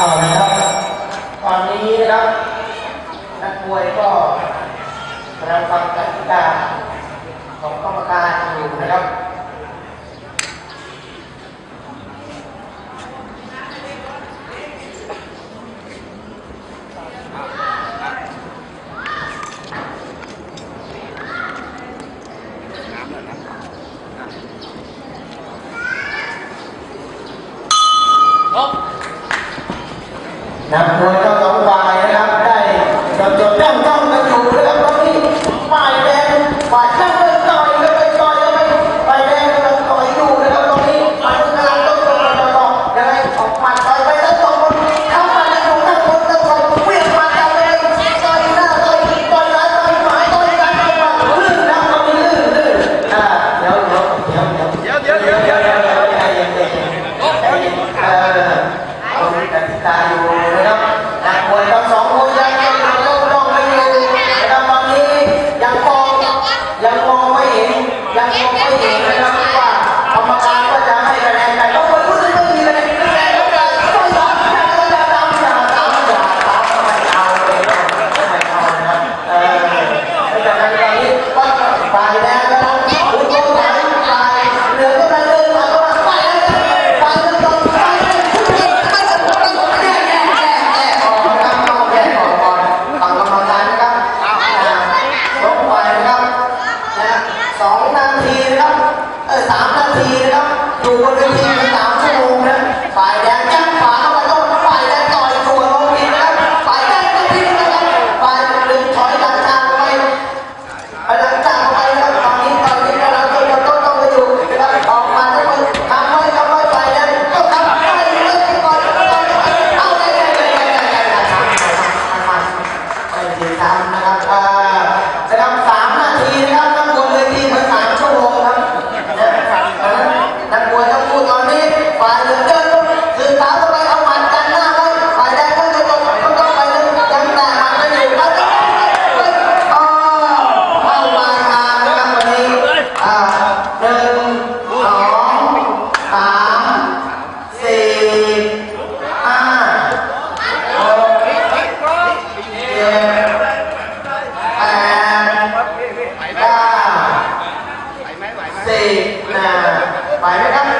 เอาละครับตอนนี้นะครับนักมวยก็กำลังฟังกติกาของกรรมการอยู่นะครับ นักมวยก็สองฝ่ายนะครับ ได้จดจดจ้องจ้องกันอยู่นะครับตอนนี้ฝ่ายแดงฝ่ายข้างเดินต่อยแล้วไปต่อยแล้วไปฝ่ายแดงกำลังต่อยอยู่นะครับตอนนี้มันกำลังต้องต่อยต่อต่อยังไงออกมัดต่อยไปทั้งสองคนเข้ามาแล้วทั้งคนทั้งคนเวียนมากันเลยต่อยหน้าต่อยต่อยหลังต่อยหมายต่อยหลังต่อยหลังลื่นนะตอนนี้ลื่นลื่นอ่าเดี๋ยวเดี๋ยวเดี๋ยวเดี๋ยวเดี๋ยวเดี๋ยว สองนาทีนะครับเออสามนาทีนะครับอยู่บนเวทีสามชั่วโมงนะฝ่ายแดงยัดขวาเข้าไปต้องฝ่ายแดงต่อยตัวลงดินนะครับฝ่ายแดงต้องทิ้งนะครับฝ่ายหลืองถอยหลังทางไปไปหลังจากไปแล้วตอนนี้ตอนนี้เราต้องต้องต้องไปอยู่นะครับออกมาทุกคนทำไว้ทำไว้ไปแล้วต้องทำไปเลยก่อนก่อนเอาเลยเลยเลยเลยเลยทำทำทำไปดีทำนะครับอ่านะครับ สิบนะไปไหมครับไปนะ